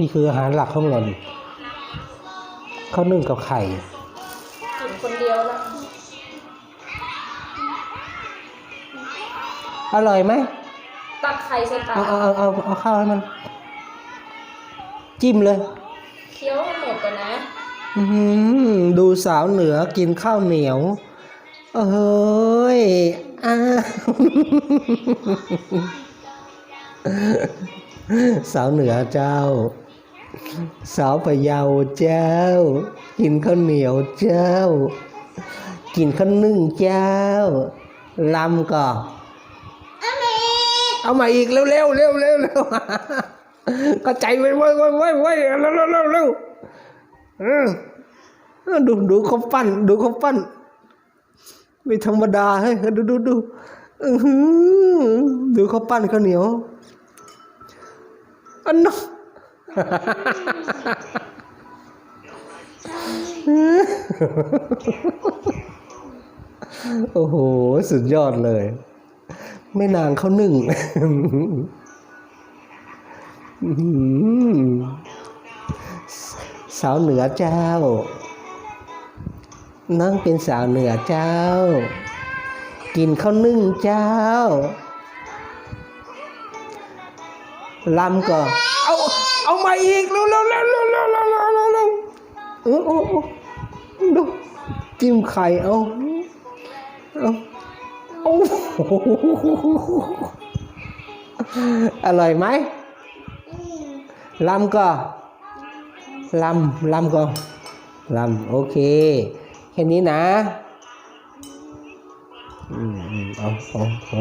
นี่คืออาหารหลักของหล่อนข้าวนึ่งกับไข่กินคนเดียวละอร่อยไหมตักไข่ใส่ปากเอาเอาเอาเอาเอาข้าวให้มัน จิ้มเลย เคี้ยวให้หมดก่อนนะ อื้อหือดูสาวเหนือกินข้าวเหนียว เอ้ยอ้าว สาวเหนือเจ้า สาวพะเยาเจ้า กินข้าวเหนียวเจ้า กินข้าวนึ่งเจ้าลำก่อนเอามาอีกเร็วเร็วเร็วเร็วเร็วก็ใจไว้ไว้ไว้ไว้ไว้เร็วเร็วเร็วเร็วเออเออดูดูเขาปั้น ดูเขาปั้น ไม่ธรรมดาเฮ้ยดูดูดูอื้อหือดูเขาปั้นข้าวเหนียว อันนั้นโอ้โห สุดยอดเลย ไม่นานเขาหนึ่งสาวเหนือเจ้านั่งเป็นสาวเหนือเจ้า กินข้าวนึ่งเจ้า ลำก่อนเอาเอามาอีกเร็วเร็วเร็วเร็วเร็วเร็วเร็วเร็วเร็วเออโอ้โอ้ดูจิ้มไข่เอาเอาโอ้โหอร่อยไหมลำก่อนลำลำก่อนลำโอเค แค่นี้นะอืมอืมเอาเอาเอา